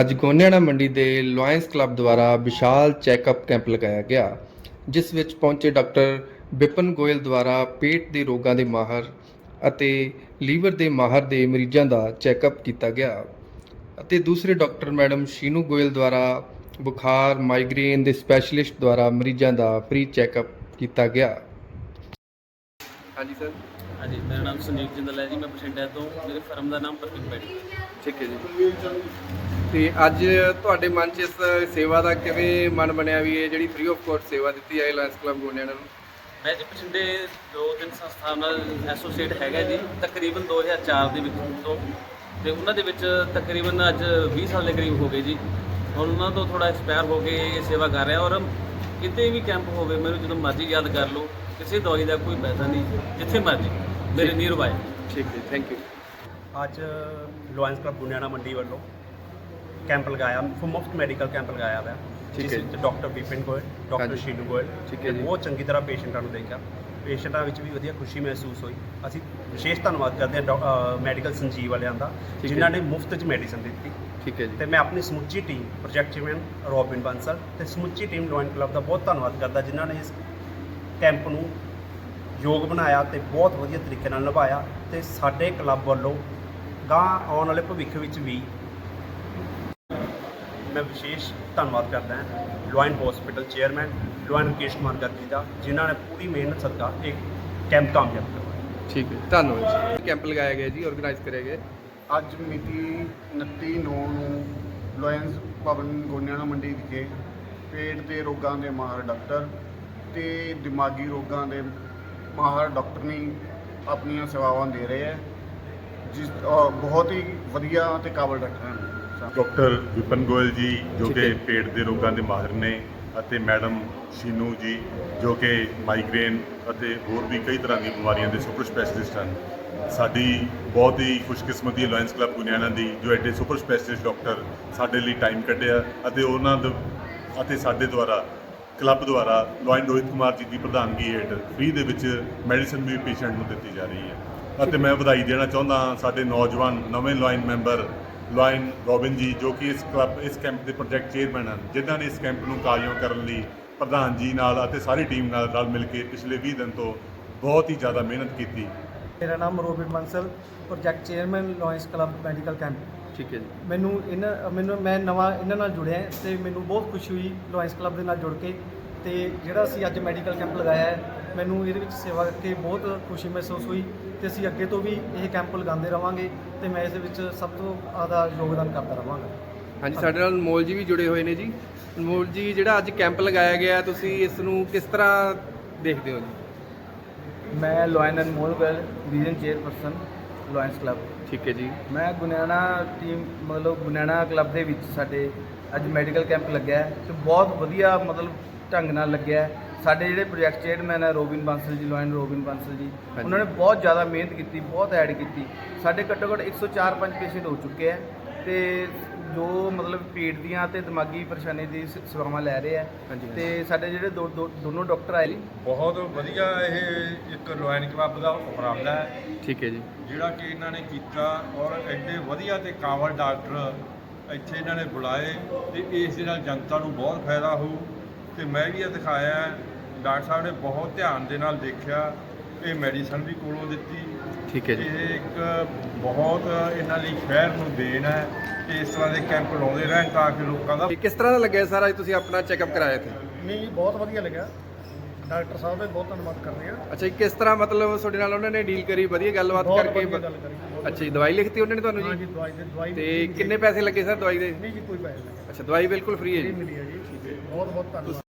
ਅੱਜ ਗੋਨਿਆਣਾ ਮੰਡੀ ਦੇ ਲਾਇਨਸ ਕਲੱਬ ਦੁਆਰਾ ਵਿਸ਼ਾਲ ਚੈੱਕਅਪ ਕੈਂਪ ਲਗਾਇਆ ਗਿਆ ਜਿਸ ਵਿੱਚ ਪਹੁੰਚੇ ਡਾਕਟਰ ਵਿਪਨ ਗੋਇਲ ਦੁਆਰਾ ਪੇਟ ਦੇ ਰੋਗਾਂ ਦੇ ਮਾਹਰ ਅਤੇ ਲੀਵਰ ਦੇ ਮਾਹਰ ਦੇ ਮਰੀਜ਼ਾਂ ਦਾ ਚੈੱਕਅਪ ਕੀਤਾ ਗਿਆ ਅਤੇ ਦੂਸਰੇ ਡਾਕਟਰ ਮੈਡਮ ਸ਼ੀਨੂ ਗੋਇਲ ਦੁਆਰਾ ਬੁਖਾਰ ਮਾਈਗ੍ਰੇਨ ਦੇ ਸਪੈਸ਼ਲਿਸਟ ਦੁਆਰਾ ਮਰੀਜ਼ਾਂ ਦਾ ਫ੍ਰੀ ਚੈੱਕਅਪ ਕੀਤਾ ਗਿਆ। ਹਾਂਜੀ ਸਰ ਹਾਂਜੀ ਮੇਰਾ ਨਾਮ ਸੰਜੀਵ ਜਿੰਦਲ ਹੈ ਜੀ ਮੈਂ ਬਠਿੰਡਾ ਤੋਂ। ਮੇਰੇ ਫਰਮ ਦਾ ਨਾਮ ਪਰਫਿਕ ਮੈਡੀ ਠੀਕ ਹੈ ਜੀ। ਤੇ ਅੱਜ ਤੁਹਾਡੇ ਮਨ 'ਚ ਇਸ ਸੇਵਾ ਦਾ ਕਿਵੇਂ ਮਨ ਬਣਿਆ ਵੀ ਇਹ ਜਿਹੜੀ ਫ੍ਰੀ ਆਫ ਕੋਸਟ ਸੇਵਾ ਦਿੱਤੀ ਹੈ ਲਾਇਨਸ ਕਲੱਬ ਗੋਨਿਆਣਾ ਨੂੰ? ਮੈਂ ਜੀ ਬਠਿੰਡੇ ਦੋ ਤਿੰਨ ਸੰਸਥਾ ਨਾਲ ਐਸੋਸੀਏਟ ਹੈਗਾ ਜੀ ਤਕਰੀਬਨ 2004 ਦੇ ਵਿੱਚ ਤੋਂ। ਤੇ ਉਹਨਾਂ ਦੇ ਵਿੱਚ ਤਕਰੀਬਨ ਅੱਜ 20 ਸਾਲ ਦੇ ਕਰੀਬ ਹੋ ਗਏ ਜੀ। ਹੁਣ ਉਹਨਾਂ ਤੋਂ ਥੋੜਾ ਐਕਸਪਾਇਰ ਹੋ ਕੇ ਇਹ ਸੇਵਾ ਕਰ ਰਿਹਾ ਔਰ ਕਿਤੇ ਵੀ ਕੈਂਪ ਹੋਵੇ ਮੈਨੂੰ ਜਦੋਂ ਮਰਜ਼ੀ ਯਾਦ ਕਰ ਲਓ ਕਿਸੇ ਦਵਾਈ ਦਾ ਕੋਈ ਪੈਸਾ ਨਹੀਂ ਜਿੱਥੇ ਮਰਜ਼ੀ ਮੇਰੇ ਨੀਅਰ ਬਾਏ ਠੀਕ ਹੈ ਥੈਂਕ ਯੂ ਅੱਜ ਲਾਇਨਸ ਕਲੱਬ ਗੁਨਿਆਣਾ ਮੰਡੀ ਵੱਲੋਂ ਕੈਂਪ ਲਗਾਇਆ ਮੁਫਤ ਮੈਡੀਕਲ ਕੈਂਪ ਲਗਾਇਆ ਹੋਇਆ ਠੀਕ ਹੈ ਡਾਕਟਰ ਵਿਪਿਨ ਗੋਇਲ ਡਾਕਟਰ। ਸ਼ੀਨੂ ਗੋਇਲ ਠੀਕ ਹੈ ਜੀ। ਬਹੁਤ ਚੰਗੀ ਤਰ੍ਹਾਂ ਪੇਸ਼ੈਂਟਾਂ ਨੂੰ ਦੇਖਿਆ ਪੇਸ਼ੈਂਟਾਂ ਵਿੱਚ ਵੀ ਵਧੀਆ ਖੁਸ਼ੀ ਮਹਿਸੂਸ ਹੋਈ ਅਸੀਂ ਵਿਸ਼ੇਸ਼ ਧੰਨਵਾਦ ਕਰਦੇ ਹਾਂ ਮੈਡੀਕਲ ਸੰਜੀਵ ਵਾਲਿਆਂ ਦਾ ਜਿਨ੍ਹਾਂ। ਨੇ ਮੁਫਤ 'ਚ ਮੈਡੀਸਨ ਦਿੱਤੀ ਠੀਕ ਹੈ ਜੀ ਤੇ ਮੈਂ ਆਪਣੀ ਸਮੁੱਚੀ team project chairman Robin Bansal ਤੇ ਸਮੁੱਚੀ ਟੀਮ ਲੋਇਨ ਕਲੱਬ ਦਾ ਬਹੁਤ ਧੰਨਵਾਦ ਕਰਦਾ ਜਿਨ੍ਹਾਂ ਨੇ ਇਸ ਕੈਂਪ ਨੂੰ ਯੋਗ ਬਣਾਇਆ ਤੇ ਬਹੁਤ ਵਧੀਆ ਤਰੀਕੇ ਨਾਲ ਨਿਭਾਇਆ ਤੇ ਸਾਡੇ ਕਲੱਬ ਵੱਲੋਂ ਗਾਂ ਆਉਣ ਵਾਲੇ ਭਵਿੱਖ ਵਿੱਚ ਵੀ ਮੈਂ ਵਿਸ਼ੇਸ਼ ਧੰਨਵਾਦ ਕਰਦਾ ਹਾਂ lion hospital chairman lion Rakesh Kumar Gatt ji ਦਾ ਜਿਨ੍ਹਾਂ ਨੇ ਪੂਰੀ ਮਿਹਨਤ ਸਦਕਾ ਇੱਕ ਕੈਂਪ ਕਾਮਯਾਬ ਕਰਵਾਇਆ ਠੀਕ ਹੈ ਧੰਨਵਾਦ ਜੀ। ਕੈਂਪ ਲਗਾਇਆ ਗਿਆ ਜੀ ਆਰਗੇਨਾਈਜ਼ ਕਰਿਆ ਗਿਆ। ਅੱਜ ਮਿਤੀ 29 ਨੌਂ ਨੂੰ ਲਾਇਨਸ ਭਵਨ ਗੋਨਿਆਣਾ ਮੰਡੀ ਵਿਖੇ ਪੇਟ ਦੇ ਰੋਗਾਂ ਦੇ ਮਾਹਰ ਡਾਕਟਰ ਤੇ ਦਿਮਾਗੀ ਰੋਗਾਂ ਦੇ ਮਾਹਰ ਡਾਕਟਰ ਨੇ ਆਪਣੀਆਂ ਸੇਵਾਵਾਂ ਦੇ ਰਹੇ ਹੈ ਜਿਸ ਬਹੁਤ ਹੀ ਵਧੀਆ ਤੇ ਕਾਬਲ ਡਾਕਟਰ ਹਨ ਡਾਕਟਰ ਵਿਪਨ ਗੋਇਲ ਜੀ ਜੋ ਕਿ। ਪੇਟ ਦੇ ਰੋਗਾਂ ਦੇ ਮਾਹਿਰ ਨੇ ਅਤੇ ਮੈਡਮ ਸ਼ੀਨੂ ਜੀ ਜੋ ਕਿ ਮਾਈਗ੍ਰੇਨ ਅਤੇ ਹੋਰ ਵੀ ਕਈ ਤਰ੍ਹਾਂ ਦੀਆਂ ਬਿਮਾਰੀਆਂ ਦੇ ਸੁਪਰ ਸਪੈਸ਼ਲਿਸਟ ਹਨ। ਸਾਡੀ ਬਹੁਤ ਹੀ ਖੁਸ਼ਕਿਸਮਤੀ ਲਾਇਨਸ ਕਲੱਬ ਗੁਨਿਆਣਾ ਦੀ ਜੋ ਐਡੇ ਸੁਪਰ ਸਪੈਸ਼ਲਿਸਟ ਡਾਕਟਰ ਸਾਡੇ ਲਈ ਟਾਈਮ ਕੱਢਿਆ ਅਤੇ ਉਹਨਾਂ ਦੇ ਅਤੇ ਸਾਡੇ ਦੁਆਰਾ ਕਲੱਬ ਦੁਆਰਾ ਲਾਇਨ ਰੋਹਿਤ ਕੁਮਾਰ ਜੀ ਦੀ ਪ੍ਰਧਾਨਗੀ ਹੇਠ ਫ੍ਰੀ ਦੇ ਵਿੱਚ ਮੈਡੀਸਨ ਵੀ ਪੇਸ਼ੈਂਟ ਨੂੰ ਦਿੱਤੀ ਜਾ ਰਹੀ ਹੈ। ਅਤੇ ਮੈਂ ਵਧਾਈ ਦੇਣਾ ਚਾਹੁੰਦਾ ਸਾਡੇ ਨੌਜਵਾਨ ਨਵੇਂ ਲਾਇਨ ਮੈਂਬਰ ਲਾਇਨ ਰੋਬਿਨ ਜੀ ਜੋ ਕਿ ਇਸ ਕਲੱਬ ਇਸ ਕੈਂਪ ਦੇ ਪ੍ਰੋਜੈਕਟ ਚੇਅਰਮੈਨ ਹਨ ਜਿਨ੍ਹਾਂ ਨੇ ਇਸ ਕੈਂਪ ਨੂੰ ਕਾਮਯਾਬ ਕਰਨ ਲਈ ਪ੍ਰਧਾਨ ਜੀ ਨਾਲ ਅਤੇ ਸਾਰੀ ਟੀਮ ਨਾਲ ਰਲ ਮਿਲ ਕੇ ਪਿਛਲੇ 20 ਦਿਨ ਤੋਂ ਬਹੁਤ ਹੀ ਜ਼ਿਆਦਾ ਮਿਹਨਤ ਕੀਤੀ। ਮੇਰਾ ਨਾਮ Robin Bansal project chairman Lions Club medical camp. ਠੀਕ ਹੈ ਜੀ। ਮੈਨੂੰ ਇਹਨਾਂ ਮੈਨੂੰ ਮੈਂ ਨਵਾਂ ਇਹਨਾਂ ਨਾਲ ਜੁੜਿਆ ਤੇ ਮੈਨੂੰ ਬਹੁਤ ਖੁਸ਼ੀ ਹੋਈ ਲਾਇਨਸ ਕਲੱਬ ਦੇ ਨਾਲ ਜੁੜ ਕੇ ਤੇ ਜਿਹੜਾ ਅਸੀਂ ਅੱਜ ਮੈਡੀਕਲ ਕੈਂਪ ਲਗਾਇਆ ਹੈ ਮੈਨੂੰ ਇਹਦੇ ਵਿੱਚ ਸੇਵਾ ਕਰਕੇ ਬਹੁਤ ਖੁਸ਼ੀ ਮਹਿਸੂਸ ਹੋਈ ਤੇ ਅਸੀਂ ਅੱਗੇ ਤੋਂ ਵੀ ਇਹ ਕੈਂਪ ਲਗਾਉਂਦੇ ਰਵਾਂਗੇ ਤੇ ਮੈਂ ਇਸ ਦੇ ਵਿੱਚ ਸਭ ਤੋਂ ਆਦਾ ਯੋਗਦਾਨ ਕਰਦਾ ਰਵਾਂਗਾ। ਹਾਂਜੀ ਸਾਡੇ ਨਾਲ ਅਨਮੋਲ ਜੀ ਵੀ ਜੁੜੇ ਹੋਏ ਨੇ ਜੀ। ਅਨਮੋਲ ਜੀ ਜਿਹੜਾ ਅੱਜ ਕੈਂਪ ਲਗਾਇਆ ਗਿਆ ਤੁਸੀਂ ਇਸ ਨੂੰ ਕਿਸ ਤਰ੍ਹਾਂ ਦੇਖਦੇ ਹੋ ਜੀ? ਮੈਂ ਲਾਇਨ ਅਨਮੋਲ ਗਲ ਰੀਜਨ ਚੇਅਰਪਰਸਨ ਲਾਇਨਸ ਕਲੱਬ ਠੀਕ ਹੈ ਜੀ। ਮੈਂ ਗੁਨਿਆਣਾ ਟੀਮ ਮਤਲਬ ਗੁਨਿਆਣਾ ਕਲੱਬ ਦੇ ਵਿੱਚ ਸਾਡੇ ਅੱਜ ਮੈਡੀਕਲ ਕੈਂਪ ਲੱਗਿਆ ਤੇ ਬਹੁਤ ਵਧੀਆ ਮਤਲਬ ਢੰਗ ਨਾਲ ਲੱਗਿਆ। ਸਾਡੇ ਜਿਹੜੇ ਪ੍ਰੋਜੈਕਟ ਚੇਅਰਮੈਨ ਹੈ ਰੋਬਿਨ ਬਾਂਸਲ ਜੀ ਲੋਇਨ ਰੋਬਿਨ ਬਾਂਸਲ ਜੀ। ਉਹਨਾਂ ਨੇ ਬਹੁਤ ਜ਼ਿਆਦਾ ਮਿਹਨਤ ਕੀਤੀ ਬਹੁਤ ਐਡ ਕੀਤੀ। ਸਾਡੇ ਘੱਟੋ ਘੱਟ 104-5 ਪੇਸ਼ੈਂਟ ਹੋ ਚੁੱਕੇ ਆ ਤੇ ਜੋ ਮਤਲਬ ਪੇਟ ਦੀਆਂ ਤੇ ਦਿਮਾਗੀ ਪਰੇਸ਼ਾਨੀ ਦੀ ਸ- ਸੇਵਾਵਾਂ ਲੈ ਰਹੇ ਆ। ਤੇ ਸਾਡੇ ਜਿਹੜੇ ਦੋ ਦੋ- ਦੋਨੋਂ ਡਾਕਟਰ ਆਏ ਜੀ ਬਹੁਤ ਵਧੀਆ ਇਹ ਇੱਕ ਲੋਇਨ ਕਲੱਬ ਦਾ ਉਪਰਾਲਾ ਹੈ। ਠੀਕ ਹੈ ਜੀ। ਜਿਹੜਾ ਕਿ ਇਹਨਾਂ ਨੇ ਕੀਤਾ ਔਰ ਐਡੇ ਵਧੀਆ ਤੇ ਕਾਬਲ ਡਾਕਟਰ ਇੱਥੇ ਇਹਨਾਂ ਨੇ ਬੁਲਾਏ ਤੇ ਇਸ ਦੇ ਨਾਲ ਜਨਤਾ ਨੂੰ ਬਹੁਤ ਫਾਇਦਾ ਹੋਊ। ਤੇ ਮੈਂ ਵੀ ਇਹ ਦਿਖਾਇਆ ਹੈ। ਡਾਕਟਰ ਸਾਹਿਬ ਨੇ ਬਹੁਤ ਧਿਆਨ ਦੇ ਨਾਲ ਦੇਖਿਆ ਇਹ ਮੈਡੀਸਨ ਵੀ ਕੋਲੋਂ ਦਿੱਤੀ। ਠੀਕ ਹੈ ਜੀ। ਇਹ ਇੱਕ ਬਹੁਤ ਇਹਨਾਂ ਲਈ ਸ਼ਹਿਰ ਨੂੰ ਦੇਣ ਹੈ ਕਿ ਇਸ ਤਰ੍ਹਾਂ ਦੇ ਕੈਂਪ ਲਾਉਂਦੇ ਰਹਿਣ ਤਾਂ ਕਿ ਲੋਕਾਂ ਦਾ ਕਿਸ ਤਰ੍ਹਾਂ ਦਾ ਲੱਗਿਆ ਸਰ? ਅੱਜ ਤੁਸੀਂ ਆਪਣਾ ਚੈੱਕਅਪ ਕਰਾਇਆ ਇੱਥੇ? ਨਹੀਂ ਜੀ ਬਹੁਤ ਵਧੀਆ ਲੱਗਿਆ। ਡਾਕਟਰ ਸਾਹਿਬ ਦਾ ਬਹੁਤ ਧੰਨਵਾਦ ਕਰਦੇ ਆ। ਅੱਛਾ ਜੀ ਕਿਸ ਤਰ੍ਹਾਂ ਮਤਲਬ ਤੁਹਾਡੇ ਨਾਲ ਉਹਨਾਂ ਨੇ ਡੀਲ ਕਰੀ ਵਧੀਆ ਗੱਲਬਾਤ ਕਰਕੇ? ਅੱਛਾ ਜੀ ਦਵਾਈ ਲਿਖਤੀ ਉਹਨਾਂ ਨੇ ਤੁਹਾਨੂੰ ਹਾਂ ਜੀ ਜੀ ਦਵਾਈ ਦੇ ਦਵਾਈ ਤੇ ਕਿੰਨੇ ਪੈਸੇ ਲੱਗੇ ਸਰ ਦਵਾਈ ਦੇ? ਨਹੀਂ ਜੀ ਕੋਈ ਪੈਸੇ ਨਹੀਂ। ਅੱਛਾ ਦਵਾਈ ਬਿਲਕੁਲ ਫ੍ਰੀ ਹੈ ਜੀ। ਮਿਲੀ ਹੈ ਜੀ। ਬਹੁਤ ਬਹੁਤ ਧੰਨਵਾਦ।